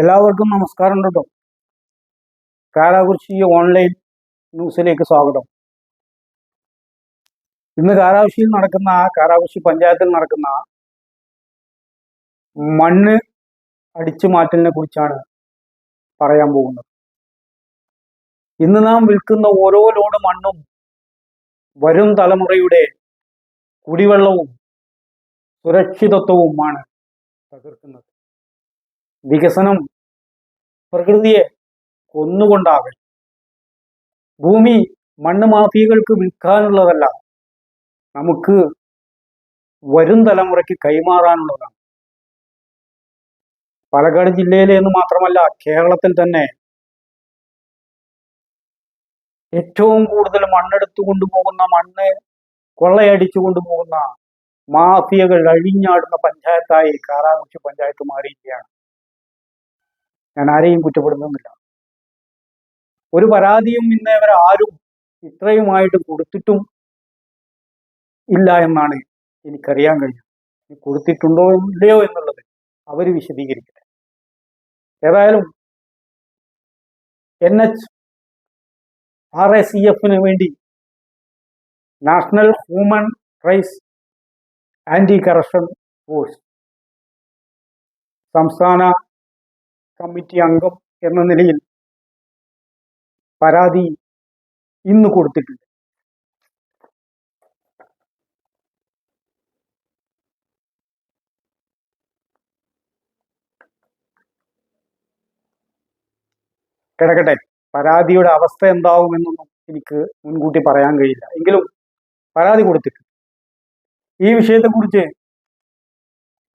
എല്ലാവർക്കും നമസ്കാരം കേട്ടോ കാരാകുറിശി ഓൺലൈൻ ന്യൂസിലേക്ക് സ്വാഗതം. ഇന്ന് കാരാകുശിയിൽ നടക്കുന്ന കാരാകുശി പഞ്ചായത്തിൽ നടക്കുന്ന മണ്ണ് അടിച്ചു മാറ്റലിനെ കുറിച്ചാണ് പറയാൻ പോകുന്നത്. ഇന്ന് നാം വിൽക്കുന്ന ഓരോ ലോഡ് മണ്ണും വരും തലമുറയുടെ കുടിവെള്ളവും സുരക്ഷിതത്വവുമാണ് തകർക്കുന്നത്. വികസനം പ്രകൃതിയെ കൊന്നുകൊണ്ടാകൽ ഭൂമി മണ്ണ് മാഫിയകൾക്ക് വിൽക്കാനുള്ളതല്ല നമുക്ക് വരും തലമുറയ്ക്ക് കൈമാറാനുള്ളതാണ്. പാലക്കാട് ജില്ലയിലെ എന്ന് മാത്രമല്ല കേരളത്തിൽ തന്നെ ഏറ്റവും കൂടുതൽ മണ്ണെടുത്തു കൊണ്ടുപോകുന്ന മണ്ണ് കൊള്ളയടിച്ചു കൊണ്ടുപോകുന്ന മാഫിയകൾ അഴിഞ്ഞാടുന്ന പഞ്ചായത്തായി കാരാകുറിശി പഞ്ചായത്ത് മാറിയിരിക്കുകയാണ്. ഞാൻ ആരെയും കുറ്റപ്പെടുന്നൊന്നുമില്ല. ഒരു പരാതിയും ഇന്നേ വരെ ആരും ഇത്രയുമായിട്ട് കൊടുത്തിട്ടും ഇല്ല എന്നാണ് എനിക്കറിയാൻ കഴിഞ്ഞത് കൊടുത്തിട്ടുണ്ടോ ഇല്ലയോ എന്നുള്ളത് അവർ വിശദീകരിക്കട്ടെ. ഏതായാലും N H R A C എഫിന് വേണ്ടി national human rights anti corruption force സംസ്ഥാന കമ്മിറ്റി അംഗം എന്ന നിലയിൽ പരാതി ഇന്ന് കൊടുത്തിട്ടുണ്ട്. കിടക്കട്ടെ. പരാതിയുടെ അവസ്ഥ എന്താവുമെന്നൊന്നും എനിക്ക് മുൻകൂട്ടി പറയാൻ കഴിയില്ല. എങ്കിലും പരാതി കൊടുത്തിട്ടുണ്ട്. ഈ വിഷയത്തെക്കുറിച്ച്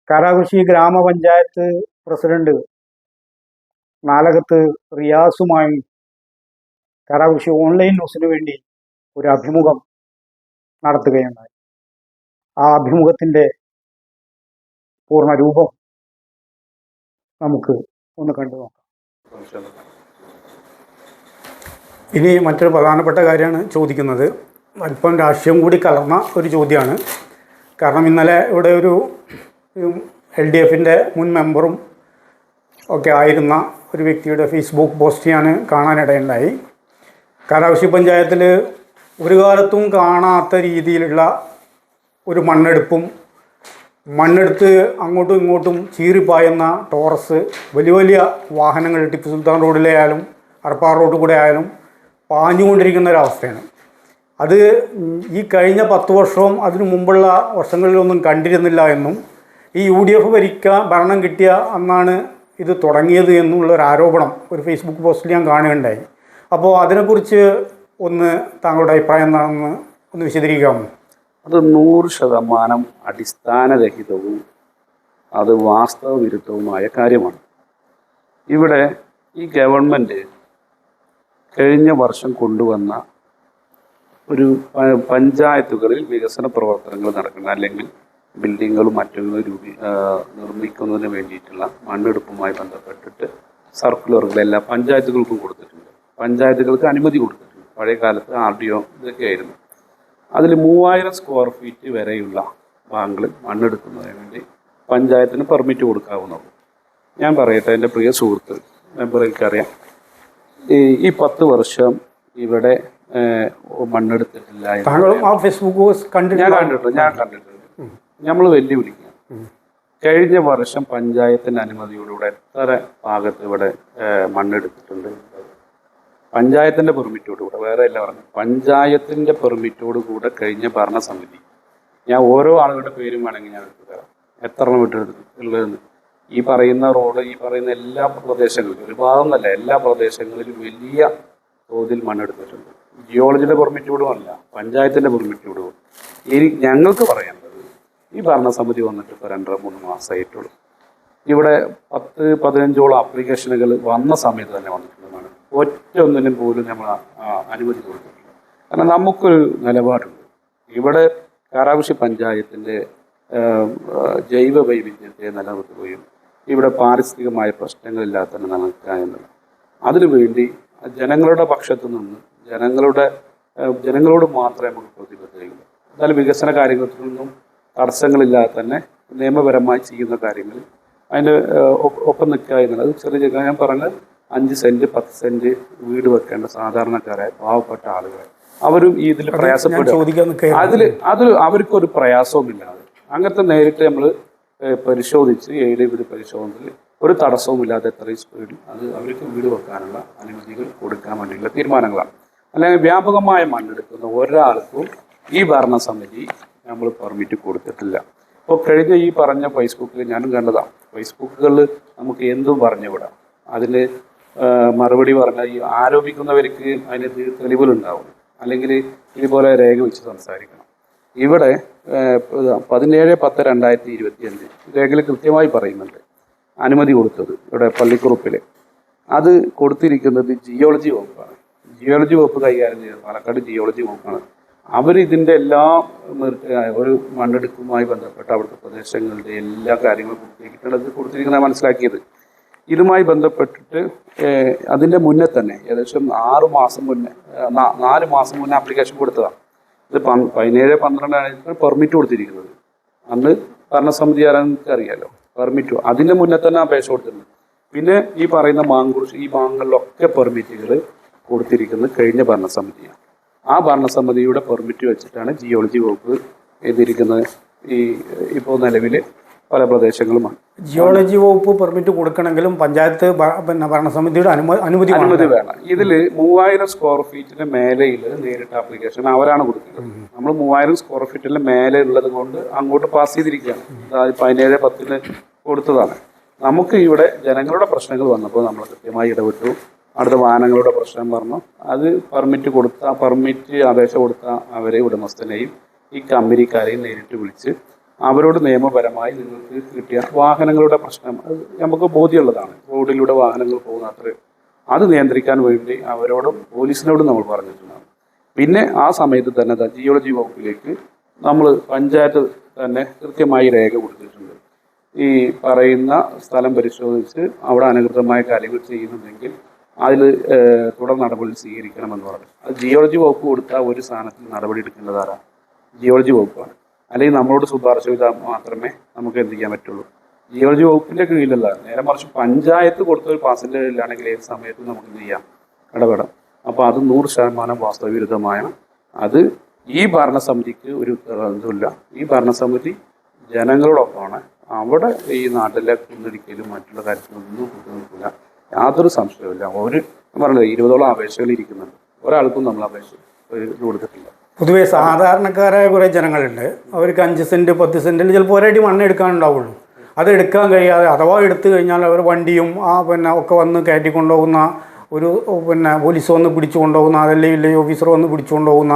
കാരാകുശി ഗ്രാമപഞ്ചായത്ത് പ്രസിഡന്റ് നാലകത്ത് റിയാസുമായി കരാകൃഷി ഓൺലൈൻ ന്യൂസിന് വേണ്ടി ഒരു അഭിമുഖം നടത്തുകയുണ്ടായി. ആ അഭിമുഖത്തിന്റെ പൂർണ രൂപം നമുക്ക് ഒന്ന് കണ്ടു നോക്കാം. ഇനി മറ്റൊരു പ്രധാനപ്പെട്ട കാര്യമാണ് ചോദിക്കുന്നത്. അല്പം രാഷ്ട്രീയം കൂടി കലർന്ന ഒരു ചോദ്യമാണ്. കാരണം ഇന്നലെ ഇവിടെ ഒരു എൽ ഡി എഫിന്റെ മുൻ മെമ്പറും ഒക്കെ ആയിരുന്ന ഒരു വ്യക്തിയുടെ ഫേസ്ബുക്ക് പോസ്റ്റ് ഞാൻ കാണാനിടയുണ്ടായി. കാരാവശ്ശി പഞ്ചായത്തിൽ ഒരു കാലത്തും കാണാത്ത രീതിയിലുള്ള ഒരു മണ്ണെടുപ്പും മണ്ണെടുത്ത് അങ്ങോട്ടും ഇങ്ങോട്ടും ചീറിപ്പായുന്ന ടോറസ് വലിയ വലിയ വാഹനങ്ങൾ ടിപ്പു സുൽത്താൻ റോഡിലെ ആയാലും അർപ്പാർ റോഡ് കൂടെ ആയാലും പാഞ്ഞുകൊണ്ടിരിക്കുന്ന ഒരവസ്ഥയാണ് അത് ഈ കഴിഞ്ഞ പത്ത് വർഷവും അതിനു മുമ്പുള്ള വർഷങ്ങളിലൊന്നും കണ്ടിരുന്നില്ല എന്നും ഈ യു ഡി എഫ് ഭരിക്കാൻ ഭരണം കിട്ടിയ അന്നാണ് ഇത് തുടങ്ങിയത് എന്നുള്ളൊരു ആരോപണം ഒരു ഫേസ്ബുക്ക് പോസ്റ്റിൽ ഞാൻ കാണുകയുണ്ടായി. അപ്പോൾ അതിനെക്കുറിച്ച് ഒന്ന് താങ്കളുടെ അഭിപ്രായം എന്താണെന്ന് ഒന്ന് വിശദീകരിക്കാമോ? അത് നൂറ് ശതമാനം അടിസ്ഥാനരഹിതവും അത് വാസ്തവ വിരുദ്ധവുമായ കാര്യമാണ്. ഇവിടെ ഈ ഗവൺമെന്റ് കഴിഞ്ഞ വർഷം കൊണ്ടുവന്ന ഒരു പഞ്ചായത്തുകളിൽ വികസന പ്രവർത്തനങ്ങൾ നടക്കുന്ന അല്ലെങ്കിൽ ബിൽഡിങ്ങുകളും മറ്റും രൂപീ നിർമ്മിക്കുന്നതിന് വേണ്ടിയിട്ടുള്ള മണ്ണെടുപ്പുമായി ബന്ധപ്പെട്ടിട്ട് സർക്കുലറുകൾ എല്ലാ പഞ്ചായത്തുകൾക്കും കൊടുത്തിട്ടുണ്ട്. പഞ്ചായത്തുകൾക്ക് അനുമതി കൊടുത്തിട്ടുണ്ട്. പഴയ കാലത്ത് ആർ ഡി ഒ ഇതൊക്കെയായിരുന്നു. അതിൽ മൂവായിരം സ്ക്വയർ ഫീറ്റ് വരെയുള്ള ബാങ്കുകൾ മണ്ണെടുക്കുന്നതിന് വേണ്ടി പഞ്ചായത്തിന് പെർമിറ്റ് കൊടുക്കാവുന്നതും ഞാൻ പറയട്ടെ എന്റെ പ്രിയ സുഹൃത്ത് മെമ്പറിൽക്കറിയാം ഈ ഈ പത്ത് വർഷം ഇവിടെ മണ്ണെടുത്തിട്ടില്ല താങ്കളും ആ ഫേസ്ബുക്ക് ഞാൻ കണ്ടിട്ടുണ്ട് ഞാൻ കണ്ടിട്ടുണ്ട്. നമ്മൾ വെല്ലുവിളിക്കുക. കഴിഞ്ഞ വർഷം പഞ്ചായത്തിന്റെ അനുമതിയോടുകൂടെ എത്ര ഭാഗത്ത് ഇവിടെ മണ്ണെടുത്തിട്ടുണ്ട്? പഞ്ചായത്തിന്റെ പെർമിറ്റോടുകൂടെ വേറെ എല്ലാം പറഞ്ഞു. പഞ്ചായത്തിന്റെ പെർമിറ്റോട് കൂടെ കഴിഞ്ഞ ഭരണസമിതി. ഞാൻ ഓരോ ആളുകളുടെ പേരും വേണമെങ്കിൽ ഞാൻ എടുത്തു തരാം. എത്ര എണ്ണം വിട്ടെടുത്തിട്ടുള്ളതെന്ന്. ഈ പറയുന്ന റോഡ് ഈ പറയുന്ന എല്ലാ പ്രദേശങ്ങളിലും അല്ല എല്ലാ പ്രദേശങ്ങളിലും വലിയ തോതിൽ മണ്ണെടുത്തിട്ടുണ്ട്. ജിയോളജിയുടെ പെർമിറ്റോടും അല്ല പഞ്ചായത്തിന്റെ പെർമിറ്റോടും. ഇനി ഞങ്ങൾക്ക് പറയേണ്ടത് ഈ ഭരണസമിതി വന്നിട്ട് ഇപ്പോൾ രണ്ടര മൂന്ന് മാസമായിട്ടുള്ളൂ ഇവിടെ പത്ത് പതിനഞ്ചോളം ആപ്ലിക്കേഷനുകൾ വന്ന സമയത്ത് തന്നെ വന്നിട്ടുള്ളതാണ്. ഒറ്റ ഒന്നിനും പോലും നമ്മൾ അനുമതി കൊടുത്തിട്ടില്ല. കാരണം നമുക്കൊരു നിലപാടുണ്ട്. ഇവിടെ കാരാവശ്യ പഞ്ചായത്തിന്റെ ജൈവ വൈവിധ്യത്തെ നിലനിർത്തുകയും ഇവിടെ പാരിസ്ഥിതികമായ പ്രശ്നങ്ങളില്ലാതെ തന്നെ നിലനിൽക്കുക എന്നുള്ളത്. അതിനുവേണ്ടി ജനങ്ങളുടെ പക്ഷത്തു നിന്ന് ജനങ്ങളുടെ ജനങ്ങളോട് മാത്രമേ നമുക്ക് പ്രതിബദ്ധതയുള്ളൂ. എന്നാലും വികസന കാര്യങ്ങളിൽ നിന്നും തടസ്സങ്ങളില്ലാതെ തന്നെ നിയമപരമായി ചെയ്യുന്ന കാര്യങ്ങൾ. അതിന്റെ ഒപ്പം നിൽക്കുക എന്നുള്ളത് ചെറിയ ചെറിയ ഞാൻ പറഞ്ഞ അഞ്ച് സെന്റ് പത്ത് സെന്റ് വീട് വെക്കേണ്ട സാധാരണക്കാരായ പാവപ്പെട്ട ആളുകളെ. അവരും ഇതിൽ പ്രയാസപ്പെടുക. അതിൽ അതിൽ അവർക്കൊരു പ്രയാസവും ഇല്ലാതെ അങ്ങനത്തെ നേരിട്ട് നമ്മൾ പരിശോധിച്ച് ഏഴ് വീട് പരിശോധനയിൽ ഒരു തടസ്സവും ഇല്ലാതെ എത്രയും സ്പീഡിൽ അത് അവർക്ക് വീട് വെക്കാനുള്ള അനുമതികൾ കൊടുക്കാൻ വേണ്ടിയുള്ള തീരുമാനങ്ങളാണ്. അല്ലെങ്കിൽ വ്യാപകമായ മണ്ണെടുക്കുന്ന ഒരാൾക്കും ഈ ഭരണസമിതി നമ്മൾ പെർമിറ്റ് കൊടുത്തിട്ടില്ല. അപ്പോൾ കഴിഞ്ഞ ഈ പറഞ്ഞ ഫേസ്ബുക്കിൽ ഞാനും കണ്ടതാണ് ഫേസ്ബുക്കുകളിൽ നമുക്ക് എന്തും പറഞ്ഞു വിടാം. അതിന് മറുപടി പറഞ്ഞാൽ ഈ ആരോപിക്കുന്നവർക്ക് അതിന് തെളിവുകളുണ്ടാവും അല്ലെങ്കിൽ ഇതുപോലെ രേഖ വെച്ച് സംസാരിക്കണം. ഇവിടെ പതിനേഴ് പത്ത് രണ്ടായിരത്തി ഇരുപത്തി അഞ്ച് രേഖയിൽ കൃത്യമായി പറയുന്നുണ്ട്. അനുമതി കൊടുത്തത് ഇവിടെ പള്ളിക്കുറുപ്പിൽ അത് കൊടുത്തിരിക്കുന്നത് ജിയോളജി വകുപ്പാണ്. ജിയോളജി വകുപ്പ് കൈകാര്യം ചെയ്യുന്നത് പാലക്കാട് ജിയോളജി വകുപ്പാണ്. അവർ ഇതിന്റെ എല്ലാ ഒരു മണ്ണെടുക്കുമായി ബന്ധപ്പെട്ട അവിടുത്തെ പ്രദേശങ്ങളുടെ എല്ലാ കാര്യങ്ങളും കൊടുത്തിരിക്കുന്നത് കൊടുത്തിരിക്കുന്നത് മനസ്സിലാക്കിയത്. ഇതുമായി ബന്ധപ്പെട്ടിട്ട് അതിന്റെ മുന്നേ തന്നെ ഏകദേശം ആറ് മാസം മുന്നേ നാല് മാസം മുന്നേ ആപ്ലിക്കേഷൻ കൊടുത്തതാണ് ഇത് പതിനേഴ് പന്ത്രണ്ടാണ് പെർമിറ്റ് കൊടുത്തിരിക്കുന്നത്. അന്ന് ഭരണസമിതി ആരാണെന്ന് അറിയാലോ? പെർമിറ്റ് അതിന്റെ മുന്നേ തന്നെ അപേക്ഷ കൊടുത്തിട്ടുണ്ട് പിന്നെ ഈ പറയുന്ന മാങ്കുറിശ് ഈ ഭാഗങ്ങളിലൊക്കെ പെർമിറ്റുകൾ കൊടുത്തിരിക്കുന്നത് കഴിഞ്ഞ ഭരണസമിതിയാണ്. ആ ഭരണസമിതിയുടെ പെർമിറ്റ് വെച്ചിട്ടാണ് ജിയോളജി വകുപ്പ് എഴുതിയിരിക്കുന്നത് ഈ ഇപ്പോൾ നിലവിൽ പല പ്രദേശങ്ങളുമാണ്. ജിയോളജി വകുപ്പ് പെർമിറ്റ് കൊടുക്കണമെങ്കിലും പഞ്ചായത്ത് പിന്നെ ഭരണസമിതിയുടെ അനുമതി അനുമതി വേണം. ഇതിൽ മൂവായിരം സ്ക്വയർ ഫീറ്റിന് മേലെയിൽ നേരിട്ട് ആപ്ലിക്കേഷൻ അവരാണ് കൊടുക്കുന്നത്. നമ്മൾ മൂവായിരം സ്ക്വയർ ഫീറ്റിന് മേലെ ഉള്ളത് കൊണ്ട് അങ്ങോട്ട് പാസ് ചെയ്തിരിക്കുകയാണ്. അതായത് പതിനേഴ് പത്തിന് കൊടുത്തതാണ്. നമുക്ക് ഇവിടെ ജനങ്ങളുടെ പ്രശ്നങ്ങൾ വന്നപ്പോൾ നമ്മൾ കൃത്യമായി ഇടപെട്ടു. അടുത്ത വാഹനങ്ങളുടെ പ്രശ്നം പറഞ്ഞു അത് പെർമിറ്റ് കൊടുത്ത പെർമിറ്റ് അപേക്ഷ കൊടുത്ത അവരെ ഉടമസ്ഥനെയും ഈ കമ്പനിക്കാരെയും നേരിട്ട് വിളിച്ച് അവരോട് നിയമപരമായി നിങ്ങൾക്ക് കിട്ടിയ വാഹനങ്ങളുടെ പ്രശ്നം അത് നമുക്ക് ബോധ്യമുള്ളതാണ്. റോഡിലൂടെ വാഹനങ്ങൾ പോകുന്ന അത്ര അത് നിയന്ത്രിക്കാൻ വേണ്ടി അവരോടും പോലീസിനോടും നമ്മൾ പറഞ്ഞിട്ടുണ്ടാകും പിന്നെ ആ സമയത്ത് തന്നെ ജിയോളജി വകുപ്പിലേക്ക് നമ്മൾ പഞ്ചായത്ത് തന്നെ കൃത്യമായി രേഖ കൊടുത്തിട്ടുണ്ട്. ഈ പറയുന്ന സ്ഥലം പരിശോധിച്ച് അവിടെ അനധികൃതമായ കാര്യങ്ങൾ ചെയ്യുന്നുണ്ടെങ്കിൽ അതിൽ തുടർ നടപടി സ്വീകരിക്കണമെന്ന് പറഞ്ഞു. അത് ജിയോളജി വകുപ്പ് കൊടുത്ത ഒരു സ്ഥാനത്ത് നടപടി എടുക്കേണ്ടതാണ് ജിയോളജി വകുപ്പാണ്. അല്ലെങ്കിൽ നമ്മളോട് ശുപാർശ ചെയ്താൽ മാത്രമേ നമുക്ക് എന്ത് ചെയ്യാൻ പറ്റുള്ളൂ? ജിയോളജി വകുപ്പിന്റെ കീഴിലല്ല. നേരെ മറിച്ച് പഞ്ചായത്ത് കൊടുത്ത ഒരു പാസഞ്ചറിലാണെങ്കിൽ ഏത് സമയത്തും നമുക്ക് എന്ത് ചെയ്യാം? ഇടപെടാം. അപ്പോൾ അത് നൂറ് ശതമാനം വാസ്തവവിരുദ്ധമാണ് അത് ഈ ഭരണസമിതിക്ക് ഒരു ഇതുമില്ല ഈ ഭരണസമിതി ജനങ്ങളോടൊപ്പമാണ്. അവിടെ ഈ നാട്ടിലെ കുന്നിടിക്കലും മറ്റുള്ള കാര്യത്തിലൊന്നും നിൽക്കില്ല യാതൊരു സംശയവുമില്ല. ഒരു പറഞ്ഞത് ഇരുപതോളം അപേക്ഷകൾ ഇരിക്കുന്നുണ്ട്. ഒരാൾക്കും നമ്മൾ അപേക്ഷ കൊടുത്തിട്ടില്ല. പൊതുവെ സാധാരണക്കാരായ കുറേ ജനങ്ങളുണ്ട്. അവർക്ക് അഞ്ച് സെന്റ് പത്ത് സെന്റിൽ ചിലപ്പോൾ ഒരടി മണ്ണ് എടുക്കാനുണ്ടാവുള്ളൂ. അത് എടുക്കാൻ കഴിയാതെ അഥവാ എടുത്തു കഴിഞ്ഞാൽ അവർ വണ്ടിയും ആ പിന്നെ ഒക്കെ വന്ന് കയറ്റി കൊണ്ടുപോകുന്ന ഒരു പിന്നെ പോലീസ് വന്ന് പിടിച്ചു കൊണ്ടുപോകുന്ന അതല്ലേ വില്ലേജ് ഓഫീസർ വന്ന് പിടിച്ചു കൊണ്ടുപോകുന്ന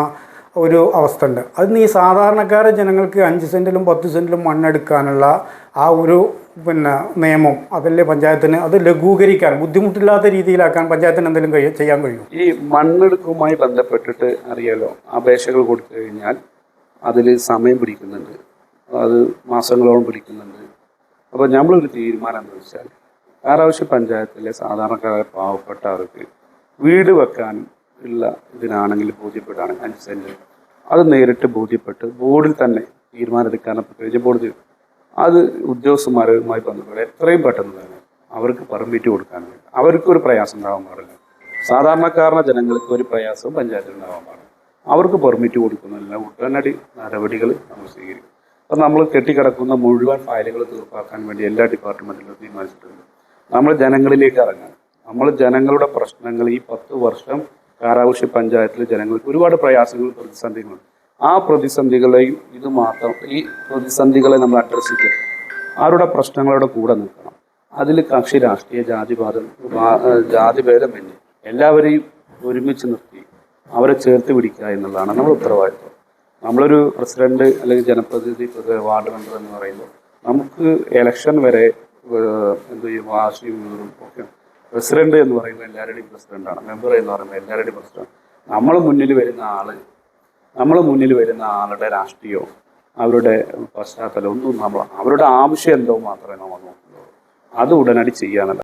ഒരു അവസ്ഥ ഉണ്ട് അത് ഈ സാധാരണക്കാരെ ജനങ്ങൾക്ക് അഞ്ച് സെന്റിലും പത്ത് സെന്റിലും മണ്ണെടുക്കാനുള്ള ആ ഒരു പിന്നെ നിയമം അതല്ലേ പഞ്ചായത്തിന് അത് ലഘൂകരിക്കാൻ ബുദ്ധിമുട്ടില്ലാത്ത രീതിയിലാക്കാൻ പഞ്ചായത്തിന് എന്തെങ്കിലും കഴിയും ചെയ്യാൻ കഴിയും ഈ മണ്ണെടുക്കുമായി ബന്ധപ്പെട്ടിട്ട് അറിയാലോ അപേക്ഷകൾ കൊടുത്തു കഴിഞ്ഞാൽ അതിൽ സമയം പിടിക്കുന്നുണ്ട്. അത് മാസങ്ങളോളം പിടിക്കുന്നുണ്ട്. അപ്പോൾ നമ്മളൊരു തീരുമാനം എന്താ വെച്ചാൽ ആറാവശ്യ പഞ്ചായത്തിലെ സാധാരണക്കാരായ പാവപ്പെട്ടവർക്ക് വീട് വെക്കാനും ഉള്ള ഇതിനാണെങ്കിൽ ബോധ്യപ്പെടുകയാണെങ്കിൽ അഞ്ച് സെന്റ് അത് നേരിട്ട് ബോധ്യപ്പെട്ട് ബോർഡിൽ തന്നെ തീരുമാനമെടുക്കാനും പ്രത്യേകിച്ച് ബോർഡ് അത് ഉദ്യോഗസ്ഥന്മാരുമായി ബന്ധപ്പെട്ട് എത്രയും പെട്ടെന്ന് തന്നെ അവർക്ക് പെർമിറ്റ് കൊടുക്കാൻ വേണ്ടി അവർക്കൊരു പ്രയാസം ഉണ്ടാവാൻ പാടില്ല. സാധാരണക്കാരന ജനങ്ങൾക്ക് ഒരു പ്രയാസവും പഞ്ചായത്തിൽ ഉണ്ടാവാൻ പാടില്ല. അവർക്ക് പെർമിറ്റ് കൊടുക്കുന്നതിന് ഉടനടി നടപടികൾ നമ്മൾ സ്വീകരിക്കും. അപ്പം നമ്മൾ കെട്ടിക്കിടക്കുന്ന മുഴുവൻ ഫയലുകൾ തീർപ്പാക്കാൻ വേണ്ടി എല്ലാ ഡിപ്പാർട്ട്മെന്റിലും തീരുമാനിച്ചിട്ടുണ്ട്. നമ്മൾ ജനങ്ങളിലേക്ക് ഇറങ്ങാൻ നമ്മൾ ജനങ്ങളുടെ പ്രശ്നങ്ങൾ ഈ പത്ത് വർഷം കാരാവശ്യ പഞ്ചായത്തിലെ ജനങ്ങൾക്ക് ഒരുപാട് പ്രയാസങ്ങൾ പ്രതിസന്ധികളുണ്ട്. ആ പ്രതിസന്ധികളെയും ഇത് മാത്രം ഈ പ്രതിസന്ധികളെ നമ്മൾ അഡ്രസ്സ് ചെയ്ത് ആരുടെ പ്രശ്നങ്ങളുടെ കൂടെ നിൽക്കണം. അതിൽ കക്ഷി രാഷ്ട്രീയ ജാതിവാദം ജാതിഭേദമന്യേ എല്ലാവരെയും ഒരുമിച്ച് നിർത്തി അവരെ ചേർത്ത് പിടിക്കുക എന്നുള്ളതാണ് നമ്മുടെ ഉത്തരവാദിത്വം. നമ്മളൊരു പ്രസിഡന്റ് അല്ലെങ്കിൽ ജനപ്രതിനിധി പ്രതി- വാർഡ് മെമ്പർ എന്ന് പറയുമ്പോൾ നമുക്ക് ഇലക്ഷൻ വരെ എന്ത് ചെയ്യും വാശിയും ഒക്കെ പ്രസിഡന്റ് എന്ന് പറയുമ്പോൾ എല്ലാവരുടെയും പ്രസിഡന്റാണ് മെമ്പർ എന്ന് പറയുമ്പോൾ എല്ലാവരുടെയും പ്രസിഡന്റ് നമ്മൾ മുന്നിൽ വരുന്ന ആൾ നമ്മൾ മുന്നിൽ വരുന്ന ആളുടെ രാഷ്ട്രീയവും അവരുടെ പശ്ചാത്തലം ഒന്നും നമ്മൾ അവരുടെ ആവശ്യം എന്തോ മാത്രമേ നമ്മൾ നോക്കുന്നുള്ളൂ. അത് ഉടനടി ചെയ്യാനല്ല.